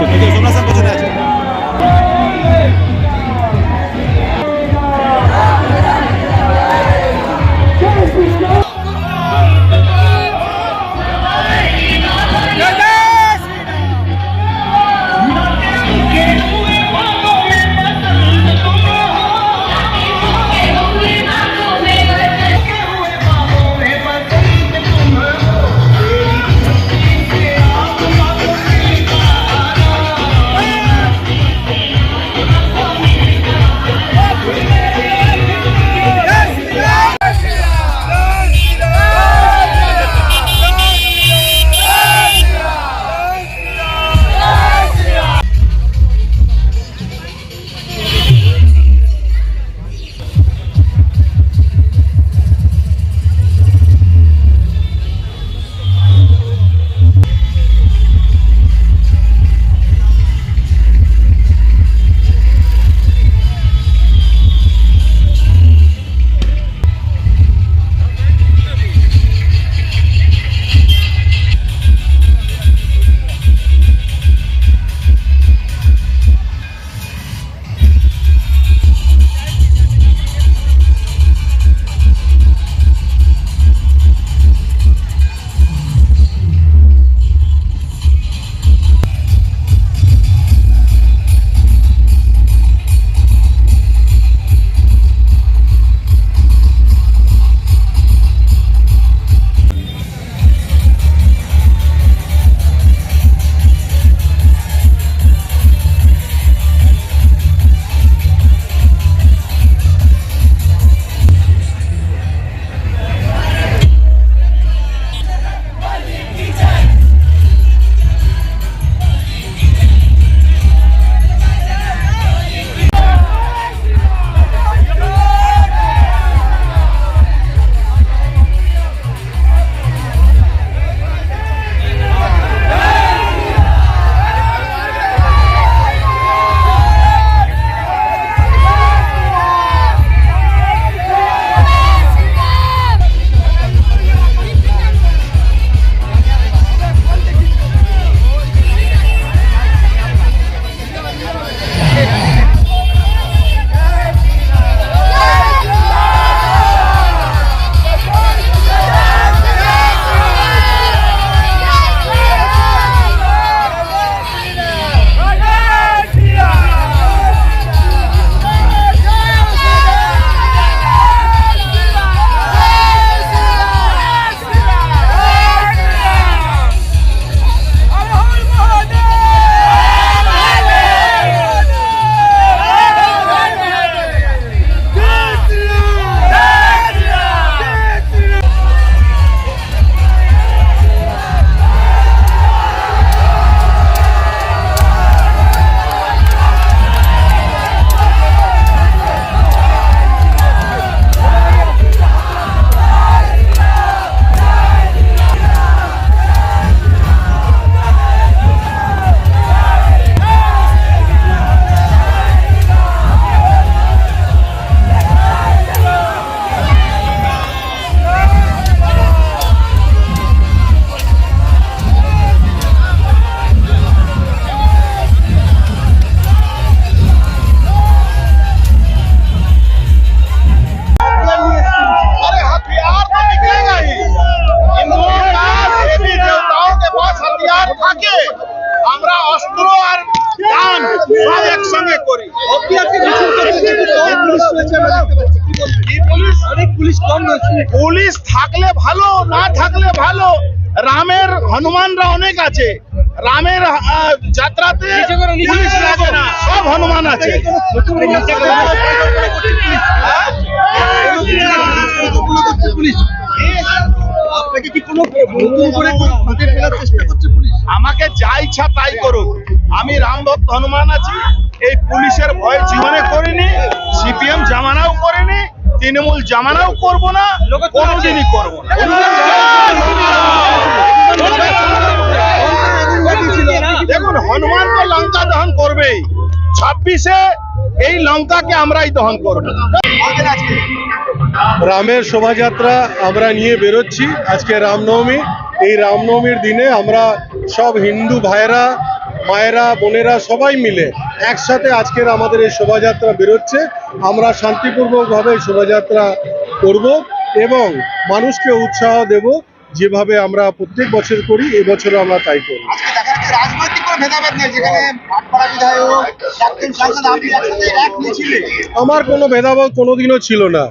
Son las অনেক police কম রয়েছে। পুলিশ থাকলে ভালো না থাকলে ভালো। রামের হনুমানরা অনেক আছে। রামের যাত্রাতে পুলিশ লাগে না। সব হনুমান আছে। আপনাকে কি কোনো নতুন করে ফাঁকে ফেলার চেষ্টা করছে পুলিশ আমাকে যা ইচ্ছা তাই করুক আমি রামভক্ত হনুমান আছি। এই পুলিশের ভয় জীবনে করিনি। সিপিএম জামানাও করিনি। তৃণমূল জামানাও করব না, কোনোদিনই করব দেখুন, হনুমান তো লঙ্কা দহন করবেই। ছাব্বিশে এই লঙ্কাকে আমরাই দহন করব। রামের শোভাযাত্রা আমরা নিয়ে বেরোচ্ছি। আজকে রামনবমী। এই রামনবমীর দিনে আমরা সব হিন্দু ভাইরা মায়েরা, বোনেরা সবাই মিলে একসাথে আজকের আমাদের এই শোভাযাত্রা বেরোচ্ছে। আমরা শান্তিপূর্বকভাবে শোভাযাত্রা করব এবং মানুষকে উৎসাহ দেব যেভাবে আমরা প্রত্যেক বছর করি এবছরও আমরা তাই মিছিলে। আমার কোনো ভেদাভেদ কোনোদিনও ছিল না।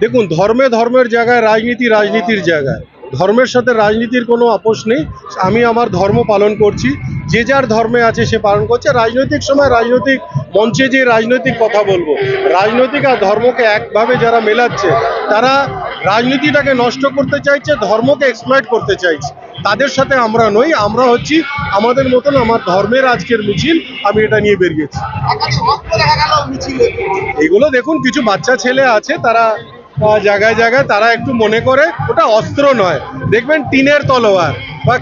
দেখুন ধর্মে ধর্মের জায়গায় রাজনীতি রাজনীতির জায়গায়। ধর্মের সাথে রাজনীতির কোনো আপোষ নেই। আমি আমার ধর্ম পালন করছি। যে যার ধর্মে আছে সে পালন করছে। রাজনৈতিক সময় রাজনৈতিক মঞ্চে যে রাজনৈতিক কথা বলব রাজনৈতিক আর ধর্মকে একভাবে যারা মেলাচ্ছে তারা রাজনীতিটাকে নষ্ট করতে চাইছে ধর্মকে এক্সপ্লয়েট করতে চাইছে। তাদের সাথে আমরা নই আমরা হচ্ছি আমাদের মতন আমার ধর্মের আজকের মিছিল আমি এটা নিয়ে বেরিয়েছি। এগুলো দেখুন কিছু বাচ্চা ছেলে আছে তারা জায়গায় জায়গায় তারা একটু মনে করে, ওটা অস্ত্র নয়। দেখবেন টিনের তলোয়ার বা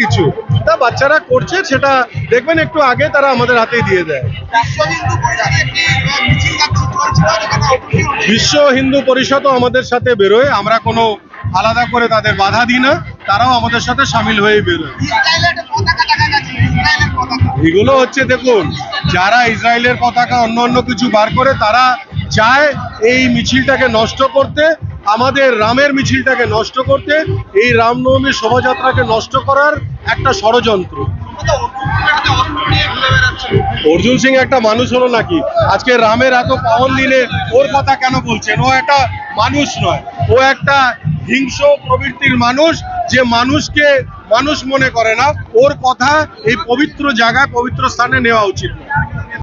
কিছু। তা বাচ্চারা করছে, সেটা দেখবেন একটু আগে তারা আমাদের হাতে দিয়ে দেয়। বিশ্ব হিন্দু পরিষদও আমাদের সাথে বেরোয়, আমরা কোনো আলাদা করে তাদের বাধা দিই না, তারাও আমাদের সাথে সামিল হয়ে বেরোয়। এগুলো হচ্ছে দেখুন, যারা ইসরায়েলের পতাকা অন্য অন্য কিছু বার করে, তারা চায় এই মিছিলটাকে নষ্ট করতে, আমাদের রামের মিছিলটাকে নষ্ট করতে, এই রামনবমীর শোভাযাত্রাকে নষ্ট করার একটা ষড়যন্ত্র। অর্জুন সিং একটা মানুষ হলো নাকি? আজকে রামের এত পাওন দিনে ওর কথা কেন বলছেন? ও একটা মানুষ নয়। ও একটা হিংস প্রবৃত্তির মানুষ, যে মানুষকে মানুষ মনে করে না। ওর কথা এই পবিত্র জায়গায়, পবিত্র স্থানে নেওয়া উচিত নয়।